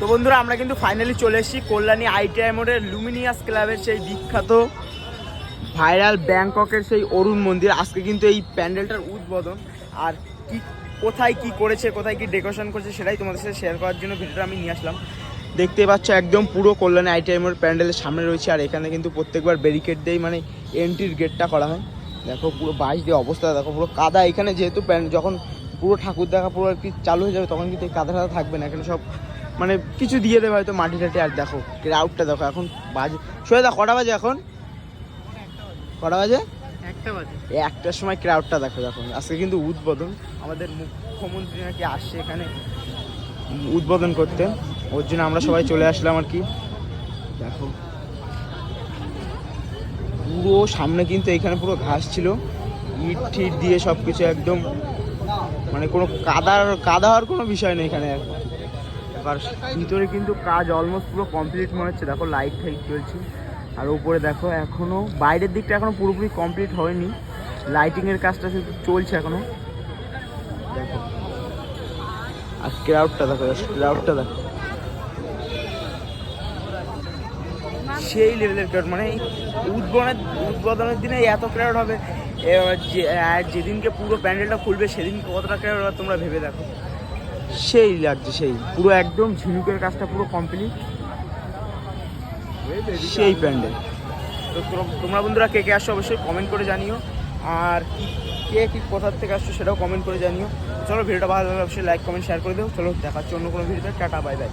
তো বন্ধুরা, আমরা কিন্তু ফাইনালি চলে এসেছি কল্যাণী আইটিআই মোড়ের লুমিনিয়াস ক্লাবের সেই বিখ্যাত ভাইরাল ব্যাংককের সেই অরুণ মন্দির। আজকে কিন্তু এই প্যান্ডেলটার উদ্বোধন। আর কি, কোথায় কি করেছে, কোথায় কি ডেকোরেশন করেছে সেটাই তোমাদের সাথে শেয়ার করার জন্য ভিডিওটা আমি নিয়ে আসলাম। দেখতে পাচ্ছ একদম পুরো কল্যাণী আইটিআই মোড় প্যান্ডেলের সামনে রয়েছে। আর এখানে কিন্তু প্রত্যেকবার ব্যারিকেড দিয়েই মানে এন্ট্রির গেটটা করা হয়। দেখো, পুরো বাইশ দিয়ে অবস্থা, দেখো পুরো কাদা। এখানে যেহেতু প্যান্ড যখন পুরো ঠাকুর দেখা পুরো আর কি চালু হয়ে যাবে, তখন কিন্তু এই কাদা থাকবে না। এখানে সব মানে কিছু দিয়ে দেবে হয়তো মাটি টাটি আর দেখো ক্রাউডটা দেখো এখন বাজে। সোয়ে দা কটা বাজে এখন? কটা বাজে? একটা বাজে। একটার সময় ক্রাউডটা দেখো দেখো। আজকে কিন্তু উদ্বোধন। আমাদের মুখ্যমন্ত্রী নাকি আসছে এখানে উদ্বোধন করতে। ওর জন্য আমরা সবাই চলে আসলাম আর কি। দেখো। পুরো সামনে কিন্তু এখানে পুরো ঘাস ছিল। ইট ঠিট দিয়ে সব কিছু একদম মানে কোনো কাদার কাদা হওয়ার কোনো বিষয় নেই এখানে। আর ভিতরে কিন্তু কাজ অলমোস্ট পুরো কমপ্লিট মনে হচ্ছে। দেখো লাইট ফাইট চলছে। আর উপরে দেখো এখনও বাইরের দিকটা এখনও পুরোপুরি কমপ্লিট হয়নি। লাইটিংয়ের কাজটা শুধু চলছে এখনও দেখো। আর ক্রাউডটা দেখো ক্রাউডটা দেখো। সেই লেভেলের ক্রাউড মানে উদ্বোধনের উদ্বোধনের দিনে এত ক্রাউড হবে। যেদিনকে পুরো প্যান্ডেলটা খুলবে সেদিন কতটা ক্রাউড হবে তোমরা ভেবে দেখো। সেই লাগছে, সেই। পুরো একদম ঝিনুকের কাজটা পুরো কমপ্লিট সেই প্যান্ডেল তো তোমরা- বন্ধুরা কে কে আসছো অবশ্যই কমেন্ট করে জানিও। আর কি- কে কী কোথার থেকে আসছো সেটাও কমেন্ট করে জানিও। চলো ভিডিওটা ভালো লাগলে অবশ্যই লাইক কমেন্ট শেয়ার করে দিও। চলো, দেখাচ্ছি অন্য কোনো ভিডিওতে। Tata bye bye